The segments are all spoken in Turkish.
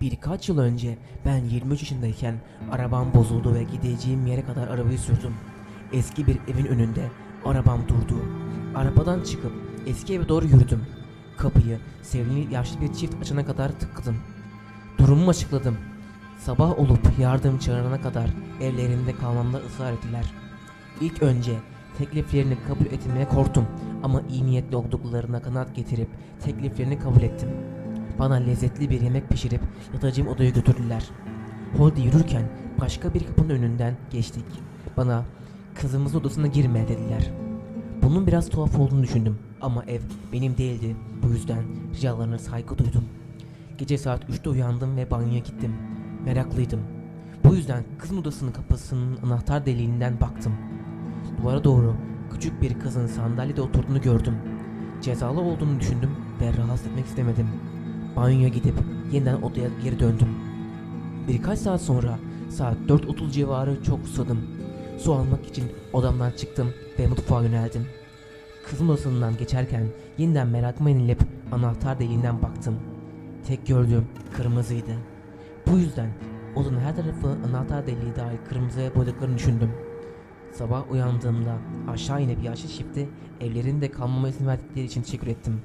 Birkaç yıl önce ben 23 yaşındayken arabam bozuldu ve gideceğim yere kadar arabayı sürdüm. Eski bir evin önünde arabam durdu. Arabadan çıkıp eski eve doğru yürüdüm. Kapıyı sevgili yaşlı bir çift açana kadar tıkladım. Durumumu açıkladım. Sabah olup yardım çağırana kadar evlerinde kalmamda ısrar ettiler. İlk önce tekliflerini kabul etmeye korktum ama iyi niyetli olduklarına kanaat getirip tekliflerini kabul ettim. Bana lezzetli bir yemek pişirip yatacağım odaya götürdüler. Holde yürürken başka bir kapının önünden geçtik. Bana kızımızın odasına girme dediler. Bunun biraz tuhaf olduğunu düşündüm ama ev benim değildi. Bu yüzden ricalarına saygı duydum. Gece saat 3'te uyandım ve banyoya gittim. Meraklıydım. Bu yüzden kızın odasının kapısının anahtar deliğinden baktım. Duvara doğru küçük bir kızın sandalyede oturduğunu gördüm. Cezalı olduğunu düşündüm ve rahatsız etmek istemedim. Banyoya gidip yeniden odaya geri döndüm. Birkaç saat sonra saat 4.30 civarı çok susadım. Su almak için odamdan çıktım ve mutfağa yöneldim. Kızın odasından geçerken yeniden merakıma yenilip anahtar deliğinden baktım. Tek gördüğüm kırmızıydı. Bu yüzden odanın her tarafı anahtar deliği dahil kırmızıya boyadıklarını düşündüm. Sabah uyandığımda aşağı inip yaşlı çifte evlerinde kalmama izin verdikleri için teşekkür ettim.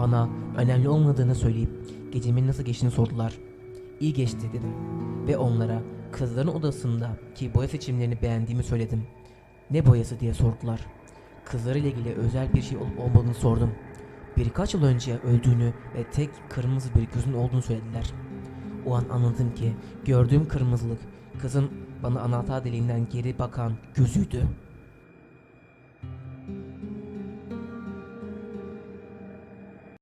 Bana önemli olmadığını söyleyip gecemin nasıl geçtiğini sordular. İyi geçti dedim ve onlara kızların odasında ki boya seçimlerini beğendiğimi söyledim. Ne boyası diye sordular. Kızlarıyla ilgili özel bir şey olup olmadığını sordum. Birkaç yıl önce öldüğünü ve tek kırmızı bir gözün olduğunu söylediler. O an anladım ki gördüğüm kırmızılık kızın bana anahtar deliğinden geri bakan gözüydü.